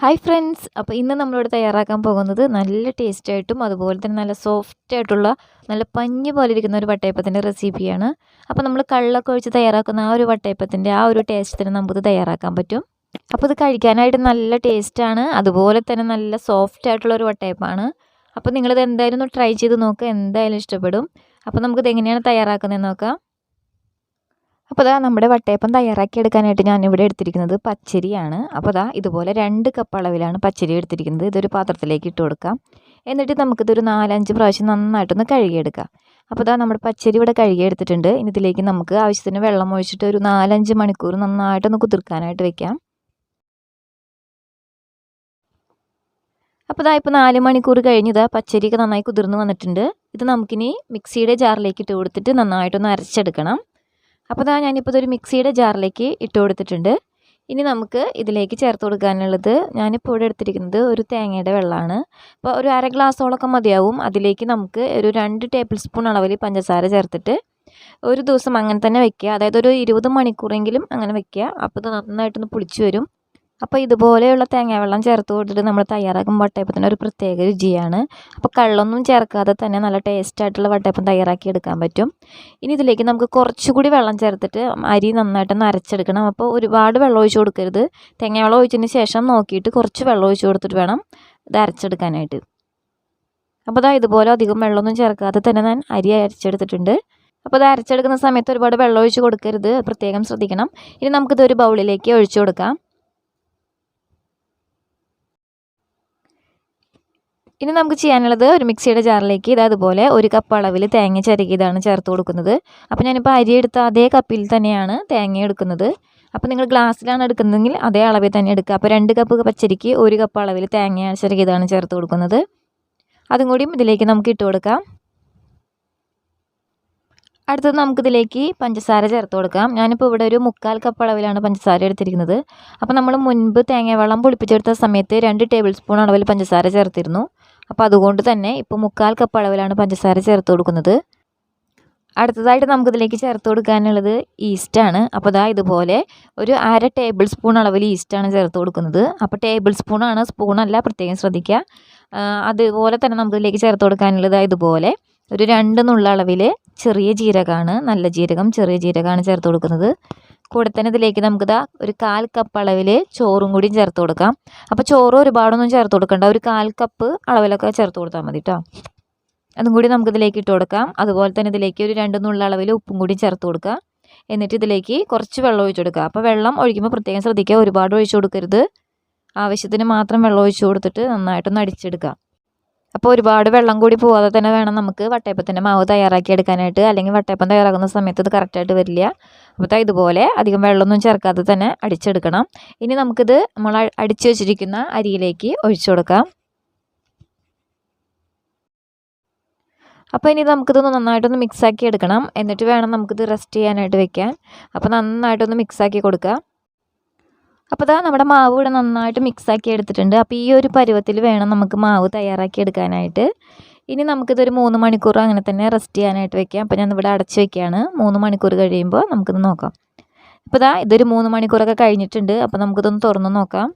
Hi friends അപ്പോൾ ഇന്ന് നമ്മളിവിടെ തയ്യാറാക്കാൻ പോകുന്നത് നല്ല ടേസ്റ്റായിട്ടും അതുപോലെ തന്നെ നല്ല സോഫ്റ്റ് ആയിട്ടുള്ള നല്ല പഞ്ഞ് പോലെ ഇരിക്കുന്ന ഒരു വട്ടയപ്പത്തിന്റെ റെസിപ്പിയാണ് അപ്പോൾ നമ്മൾ കള്ളൊക്കെ ഒഴിച്ച് തയ്യാറാക്കുന്ന ആ ഒരു വട്ടയപ്പത്തിന്റെ ആ ഒരു ടേസ്റ്റിന് നമുക്കിത് തയ്യാറാക്കാൻ പറ്റും. അപ്പോൾ ഇത് കഴിക്കാനായിട്ട് നല്ല ടേസ്റ്റാണ് അതുപോലെ തന്നെ നല്ല സോഫ്റ്റ് ആയിട്ടുള്ള ഒരു വട്ടയപ്പാണ്. അപ്പോൾ നിങ്ങളിത് എന്തായാലും ഒന്ന് ട്രൈ ചെയ്ത് നോക്കുക എന്തായാലും ഇഷ്ടപ്പെടും. അപ്പോൾ നമുക്കിത് എങ്ങനെയാണ് തയ്യാറാക്കുന്നതെന്ന് നോക്കാം. അപ്പോൾ അതാ നമ്മുടെ വട്ടയപ്പം തയ്യാറാക്കി എടുക്കാനായിട്ട് ഞാനിവിടെ എടുത്തിരിക്കുന്നത് പച്ചരിയാണ്. അപ്പോൾ അതാ ഇതുപോലെ രണ്ട് കപ്പ് അളവിലാണ് പച്ചരി എടുത്തിരിക്കുന്നത്. ഇതൊരു പാത്രത്തിലേക്ക് ഇട്ട് കൊടുക്കാം. എന്നിട്ട് നമുക്കിതൊരു നാലഞ്ച് പ്രാവശ്യം നന്നായിട്ടൊന്ന് കഴുകിയെടുക്കാം. അപ്പോൾ അതാ നമ്മുടെ പച്ചരി ഇവിടെ കഴുകിയെടുത്തിട്ടുണ്ട്. ഇനി ഇതിലേക്ക് നമുക്ക് ആവശ്യത്തിന് വെള്ളം ഒഴിച്ചിട്ട് ഒരു നാലഞ്ച് മണിക്കൂർ നന്നായിട്ടൊന്ന് കുതിർക്കാനായിട്ട് വെക്കാം. അപ്പോൾ ഇതാ ഇപ്പോൾ നാല് മണിക്കൂർ കഴിഞ്ഞത് പച്ചരിയൊക്കെ നന്നായി കുതിർന്ന് വന്നിട്ടുണ്ട്. ഇത് നമുക്കിനി മിക്സിയുടെ ജാറിലേക്ക് ഇട്ട് കൊടുത്തിട്ട് നന്നായിട്ടൊന്ന് അരച്ചെടുക്കണം. അപ്പോൾ ഇതാ ഞാനിപ്പോൾ ഇതൊരു മിക്സിയുടെ ജാറിലേക്ക് ഇട്ട് കൊടുത്തിട്ടുണ്ട്. ഇനി നമുക്ക് ഇതിലേക്ക് ചേർത്ത് കൊടുക്കാനുള്ളത് ഞാനിപ്പോൾ ഇവിടെ എടുത്തിരിക്കുന്നത് ഒരു തേങ്ങയുടെ വെള്ളമാണ്. അപ്പോൾ ഒരു അര ഗ്ലാസ്സോളൊക്കെ മതിയാവും. അതിലേക്ക് നമുക്ക് ഒരു രണ്ട് ടേബിൾ സ്പൂൺ അളവിൽ പഞ്ചസാര ചേർത്തിട്ട് ഒരു ദിവസം അങ്ങനെ തന്നെ വെക്കുക. അതായത് ഒരു ഇരുപത് മണിക്കൂറെങ്കിലും അങ്ങനെ വെക്കുക. അപ്പോൾ ഇത് നന്നായിട്ടൊന്ന് പുളിച്ച് വരും. അപ്പോൾ ഇതുപോലെയുള്ള തേങ്ങാവെള്ളം ചേർത്ത് കൊടുത്തിട്ട് നമ്മൾ തയ്യാറാക്കും വട്ടയപ്പത്തിന് ഒരു പ്രത്യേക രുചിയാണ്. അപ്പോൾ കള്ളൊന്നും ചേർക്കാതെ തന്നെ നല്ല ടേസ്റ്റ് ആയിട്ടുള്ള വട്ടയപ്പം തയ്യാറാക്കി എടുക്കാൻ പറ്റും. ഇനി ഇതിലേക്ക് നമുക്ക് കുറച്ചുകൂടി വെള്ളം ചേർത്തിട്ട് അരി നന്നായിട്ട് നരച്ചെടുക്കണം. അപ്പോൾ ഒരുപാട് വെള്ളം ഒഴിച്ച് കൊടുക്കരുത്. തേങ്ങാവെള്ളം ഒഴിച്ചതിന് ശേഷം നോക്കിയിട്ട് കുറച്ച് വെള്ളം ഒഴിച്ച് കൊടുത്തിട്ട് വേണം ഇത് അരച്ചെടുക്കാനായിട്ട്. അപ്പോൾ അതാ ഇതുപോലെ അധികം വെള്ളമൊന്നും ചേർക്കാതെ തന്നെ ഞാൻ അരി അരച്ചെടുത്തിട്ടുണ്ട്. അപ്പോൾ ഇത് അരച്ചെടുക്കുന്ന സമയത്ത് ഒരുപാട് വെള്ളം ഒഴിച്ച് കൊടുക്കരുത്. പ്രത്യേകം ശ്രദ്ധിക്കണം. ഇനി നമുക്കിത് ഒരു ബൗളിലേക്ക് ഒഴിച്ചു കൊടുക്കാം. ഇനി നമുക്ക് ചെയ്യാനുള്ളത് ഒരു മിക്സിയുടെ ജാറിലേക്ക് ഇത് അതുപോലെ ഒരു കപ്പ് അളവിൽ തേങ്ങ ചിരകിയതാണ് ചേർത്ത് കൊടുക്കുന്നത്. അപ്പോൾ ഞാനിപ്പോൾ അരി എടുത്ത അതേ കപ്പിൽ തന്നെയാണ് തേങ്ങ എടുക്കുന്നത്. അപ്പോൾ നിങ്ങൾ ഗ്ലാസ്സിലാണ് എടുക്കുന്നതെങ്കിൽ അതേ അളവിൽ തന്നെ എടുക്കുക. അപ്പോൾ രണ്ട് കപ്പ് പച്ചരിക്ക് ഒരു കപ്പ് അളവിൽ തേങ്ങ ചിരകിയതാണ് ചേർത്ത് കൊടുക്കുന്നത്. അതും കൂടിയും ഇതിലേക്ക് നമുക്ക് ഇട്ട് കൊടുക്കാം. അടുത്തത് നമുക്കിതിലേക്ക് പഞ്ചസാര ചേർത്ത് കൊടുക്കാം. ഞാനിപ്പോൾ ഇവിടെ ഒരു മുക്കാൽ കപ്പ് അളവിലാണ് പഞ്ചസാര എടുത്തിരിക്കുന്നത്. അപ്പോൾ നമ്മൾ മുൻപ് തേങ്ങ വെള്ളം പൊളിപ്പിച്ചെടുത്ത സമയത്ത് രണ്ട് ടേബിൾ സ്പൂൺ അളവിൽ പഞ്ചസാര ചേർത്തിരുന്നു. അപ്പോൾ അതുകൊണ്ട് തന്നെ ഇപ്പോൾ മുക്കാൽ കപ്പ് അളവിലാണ് പഞ്ചസാര ചേർത്ത് കൊടുക്കുന്നത്. അടുത്തതായിട്ട് നമുക്കിതിലേക്ക് ചേർത്ത് കൊടുക്കാനുള്ളത് ഈസ്റ്റാണ് അപ്പോൾ ഇതാ ഇതുപോലെ ഒരു അര ടേബിൾ സ്പൂൺ അളവിൽ ഈസ്റ്റാണ് ചേർത്ത് കൊടുക്കുന്നത്. അപ്പോൾ ടേബിൾ സ്പൂണാണ് സ്പൂണല്ല പ്രത്യേകം ശ്രദ്ധിക്കുക അതുപോലെ തന്നെ നമുക്കിതിലേക്ക് ചേർത്ത് കൊടുക്കാനുള്ളത് ഇതുപോലെ ഒരു രണ്ട് നുള്ള അളവിൽ ചെറിയ ജീരകമാണ് നല്ല ജീരകം ചെറിയ ജീരകമാണ് ചേർത്ത് കൊടുക്കുന്നത്. കൂടെ തന്നെ ഇതിലേക്ക് നമുക്കിതാ ഒരു കാൽ കപ്പ് അളവിൽ ചോറും കൂടി ചേർത്ത് കൊടുക്കാം. അപ്പോൾ ചോറ് ഒരുപാടൊന്നും ചേർത്ത് കൊടുക്കണ്ട ഒരു കാൽ കപ്പ് അളവിലൊക്കെ ചേർത്ത് കൊടുത്താൽ മതി കേട്ടോ അതും കൂടി നമുക്കിതിലേക്ക് ഇട്ട് കൊടുക്കാം. അതുപോലെ തന്നെ ഇതിലേക്ക് ഒരു രണ്ട് നുള്ള അളവിൽ ഉപ്പും കൂടി ചേർത്ത് കൊടുക്കുക. എന്നിട്ട് ഇതിലേക്ക് കുറച്ച് വെള്ളം ഒഴിച്ചു കൊടുക്കുക. അപ്പോൾ വെള്ളം ഒഴിക്കുമ്പോൾ പ്രത്യേകം ശ്രദ്ധിക്കുക ഒരുപാട് ഒഴിച്ചു കൊടുക്കരുത്. ആവശ്യത്തിന് മാത്രം വെള്ളം ഒഴിച്ചു കൊടുത്തിട്ട് നന്നായിട്ടൊന്ന് അടിച്ചെടുക്കുക. അപ്പോൾ ഒരുപാട് വെള്ളം കൂടി പോകാതെ തന്നെ വേണം നമുക്ക് വട്ടയപ്പത്തിന്റെ മാവ് തയ്യാറാക്കി എടുക്കാനായിട്ട് അല്ലെങ്കിൽ വട്ടയപ്പം തയ്യാറാക്കുന്ന സമയത്ത് ഇത് കറക്റ്റായിട്ട് വരില്ല. അപ്പോൾ ഇതുപോലെ അധികം വെള്ളമൊന്നും ചേർക്കാതെ തന്നെ അടിച്ചെടുക്കണം. ഇനി നമുക്കിത് നമ്മൾ അടിച്ചു വെച്ചിരിക്കുന്ന അരിയിലേക്ക് ഒഴിച്ചു കൊടുക്കാം. അപ്പോൾ ഇനി നമുക്കിതൊന്ന് നന്നായിട്ടൊന്ന് മിക്സാക്കി എടുക്കണം. എന്നിട്ട് വേണം നമുക്കിത് റെസ്റ്റ് ചെയ്യാനായിട്ട് വെക്കാൻ. അപ്പോൾ നന്നായിട്ടൊന്ന് മിക്സാക്കി കൊടുക്കുക. അപ്പോൾ ഇതാ നമ്മുടെ മാവ് ഇവിടെ നന്നായിട്ട് മിക്സാക്കി എടുത്തിട്ടുണ്ട്. അപ്പോൾ ഈ ഒരു പരുവത്തിൽ വേണം നമുക്ക് മാവ് തയ്യാറാക്കി എടുക്കാനായിട്ട്. ഇനി നമുക്കിതൊരു മൂന്ന് മണിക്കൂർ അങ്ങനെ തന്നെ റെസ്റ്റ് ചെയ്യാനായിട്ട് വെക്കാം. അപ്പോൾ ഞാൻ ഇവിടെ അടച്ച് വെക്കുകയാണ് മൂന്ന് മണിക്കൂർ കഴിയുമ്പോൾ നമുക്കിത് നോക്കാം. അപ്പോൾ ഇതാ ഇതൊരു മൂന്ന് മണിക്കൂറൊക്കെ കഴിഞ്ഞിട്ടുണ്ട്. അപ്പോൾ നമുക്കിതൊന്ന് തുറന്ന് നോക്കാം.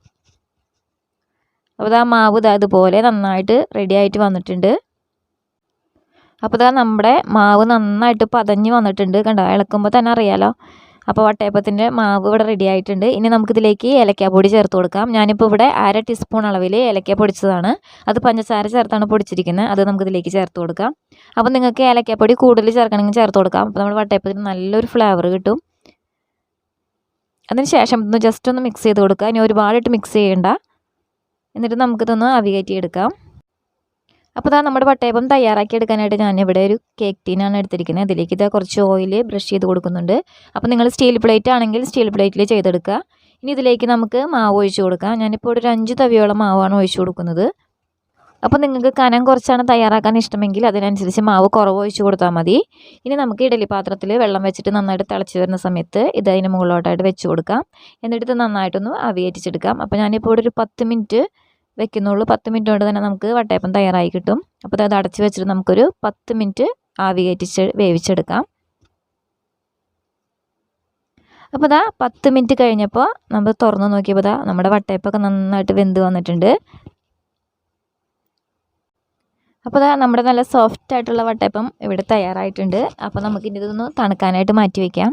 അപ്പോൾ ഇതാ മാവ് ഇതാ ഇതുപോലെ നന്നായിട്ട് റെഡി ആയിട്ട് വന്നിട്ടുണ്ട്. അപ്പോൾ ഇതാ നമ്മുടെ മാവ് നന്നായിട്ട് പതഞ്ഞ് വന്നിട്ടുണ്ട്. കണ്ടോ? ഇളക്കുമ്പോൾ തന്നെ അറിയാലോ? അപ്പോൾ വട്ടയപ്പത്തിന്റെ മാവ് ഇവിടെ റെഡി ആയിട്ടുണ്ട്. ഇനി നമുക്കിതിലേക്ക് ഏലക്കാപ്പൊടി ചേർത്ത് കൊടുക്കാം. ഞാനിപ്പോൾ ഇവിടെ അര ടീസ്പൂൺ അളവിൽ ഏലക്ക പൊടിച്ചതാണ്. അത് പഞ്ചസാര ചേർത്താണ് പൊടിച്ചിരിക്കുന്നത്. അത് നമുക്കിതിലേക്ക് ചേർത്ത് കൊടുക്കാം. അപ്പോൾ നിങ്ങൾക്ക് ഏലക്കാപ്പൊടി കൂടുതൽ ചേർക്കണമെങ്കിൽ ചേർത്ത് കൊടുക്കാം. അപ്പോൾ നമ്മുടെ വട്ടയപ്പത്തിന് നല്ലൊരു ഫ്ലേവർ കിട്ടും. അതിന് ശേഷം ഇതൊന്ന് ജസ്റ്റ് ഒന്ന് മിക്സ് ചെയ്ത് കൊടുക്കുക. ഇനി ഒരുപാടിട്ട് മിക്സ് ചെയ്യേണ്ട. എന്നിട്ട് നമുക്കിതൊന്ന് അവികയറ്റി എടുക്കാം. അപ്പോൾ ഇതാ നമ്മുടെ വട്ടയപ്പം തയ്യാറാക്കി എടുക്കാനായിട്ട് ഞാനിവിടെ ഒരു കേക്ക് ടീനാണ് എടുത്തിരിക്കുന്നത്. അതിലേക്ക് ഇതാ കുറച്ച് ഓയിൽ ബ്രഷ് ചെയ്ത് കൊടുക്കുന്നുണ്ട്. അപ്പോൾ നിങ്ങൾ സ്റ്റീൽ പ്ലേറ്റ് ആണെങ്കിൽ സ്റ്റീൽ പ്ലേറ്റിൽ ചെയ്തെടുക്കുക. ഇനി ഇതിലേക്ക് നമുക്ക് മാവ് ഒഴിച്ച് കൊടുക്കാം. ഞാനിപ്പോൾ ഒരു അഞ്ച് തവിയോളം മാവാണ് ഒഴിച്ചു കൊടുക്കുന്നത്. അപ്പോൾ നിങ്ങൾക്ക് കനം കുറച്ചാണ് തയ്യാറാക്കാൻ ഇഷ്ടമെങ്കിൽ അതിനനുസരിച്ച് മാവ് കുറവ് ഒഴിച്ച് കൊടുത്താൽ മതി. ഇനി നമുക്ക് ഇഡലി പാത്രത്തിൽ വെള്ളം വെച്ചിട്ട് നന്നായിട്ട് തിളച്ച് വരുന്ന സമയത്ത് ഇത് അതിന് മുകളിലോട്ടായിട്ട് വെച്ച് കൊടുക്കാം. എന്നിട്ട് നന്നായിട്ടൊന്ന് അവിയേറ്റിച്ചെടുക്കാം അപ്പോൾ ഞാനിപ്പോൾ ഒരു പത്ത് മിനിറ്റ് വെക്കുന്നുള്ളൂ. പത്ത് മിനിറ്റ് കൊണ്ട് തന്നെ നമുക്ക് വട്ടയപ്പം തയ്യാറായി കിട്ടും. അപ്പോൾ അത് അടച്ച് വെച്ചിട്ട് നമുക്കൊരു പത്ത് മിനിറ്റ് ആവി കയറ്റിച്ച് വേവിച്ചെടുക്കാം. അപ്പോൾ ഇതാ പത്ത് മിനിറ്റ് കഴിഞ്ഞപ്പോൾ നമ്മൾ തുറന്ന് നോക്കിയപ്പോൾ ഇതാ നമ്മുടെ വട്ടയപ്പൊക്കെ നന്നായിട്ട് വെന്ത് വന്നിട്ടുണ്ട്. അപ്പോൾ ഇതാ നമ്മുടെ നല്ല സോഫ്റ്റ് ആയിട്ടുള്ള വട്ടയപ്പം ഇവിടെ തയ്യാറായിട്ടുണ്ട്. അപ്പോൾ നമുക്ക് ഇനി ഇതൊന്ന് തണുക്കാനായിട്ട് മാറ്റി വയ്ക്കാം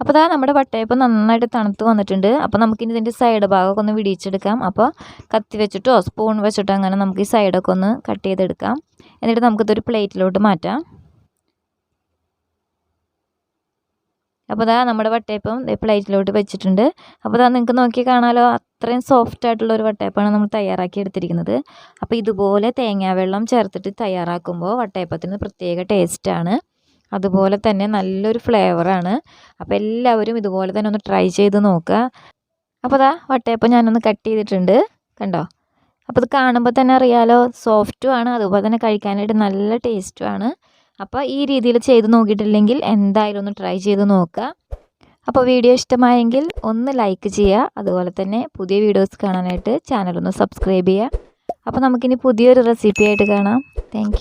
അപ്പോൾ അതാ നമ്മുടെ വട്ടയപ്പം നന്നായിട്ട് തണുത്ത് വന്നിട്ടുണ്ട്. അപ്പോൾ നമുക്കിനി ഇതിന്റെ സൈഡ് ഭാഗമൊക്കെ ഒന്ന് വിടിയിച്ചെടുക്കാം അപ്പോൾ കത്തി വെച്ചിട്ടോ സ്പൂൺ വെച്ചിട്ടോ അങ്ങനെ നമുക്ക് ഈ സൈഡൊക്കെ ഒന്ന് കട്ട് ചെയ്തെടുക്കാം. എന്നിട്ട് നമുക്കിതൊരു പ്ലേറ്റിലോട്ട് മാറ്റാം. അപ്പോൾ ഇതാ നമ്മുടെ വട്ടയപ്പം പ്ലേറ്റിലോട്ട് വെച്ചിട്ടുണ്ട്. അപ്പോൾ ഇതാ നിങ്ങൾക്ക് നോക്കി കാണാലോ അത്രയും സോഫ്റ്റ് ആയിട്ടുള്ള ഒരു വട്ടയപ്പമാണ് നമ്മൾ തയ്യാറാക്കി എടുത്തിരിക്കുന്നത്. അപ്പോൾ ഇതുപോലെ തേങ്ങാവെള്ളം ചേർത്തിട്ട് തയ്യാറാക്കുമ്പോൾ വട്ടയപ്പത്തിന് പ്രത്യേക ടേസ്റ്റാണ് അതുപോലെ തന്നെ നല്ലൊരു ഫ്ലേവറാണ് അപ്പോൾ എല്ലാവരും ഇതുപോലെ തന്നെ ഒന്ന് ട്രൈ ചെയ്ത് നോക്കുക. അപ്പോൾ അതാ വട്ടയപ്പം ഞാനൊന്ന് കട്ട് ചെയ്തിട്ടുണ്ട്. കണ്ടോ? അപ്പോൾ ഇത് കാണുമ്പോൾ തന്നെ അറിയാലോ സോഫ്റ്റും ആണ്. അതുപോലെ തന്നെ കഴിക്കാനായിട്ട് നല്ല ടേസ്റ്റും ആണ്. അപ്പോൾ ഈ രീതിയിൽ ചെയ്ത് നോക്കിയിട്ടില്ലെങ്കിൽ എന്തായാലും ഒന്ന് ട്രൈ ചെയ്ത് നോക്കുക. അപ്പോൾ വീഡിയോ ഇഷ്ടമായെങ്കിൽ ഒന്ന് ലൈക്ക് ചെയ്യുക. അതുപോലെ തന്നെ പുതിയ വീഡിയോസ് കാണാനായിട്ട് ചാനലൊന്ന് സബ്സ്ക്രൈബ് ചെയ്യുക. അപ്പോൾ നമുക്കിനി പുതിയൊരു റെസിപ്പി ആയിട്ട് കാണാം. താങ്ക്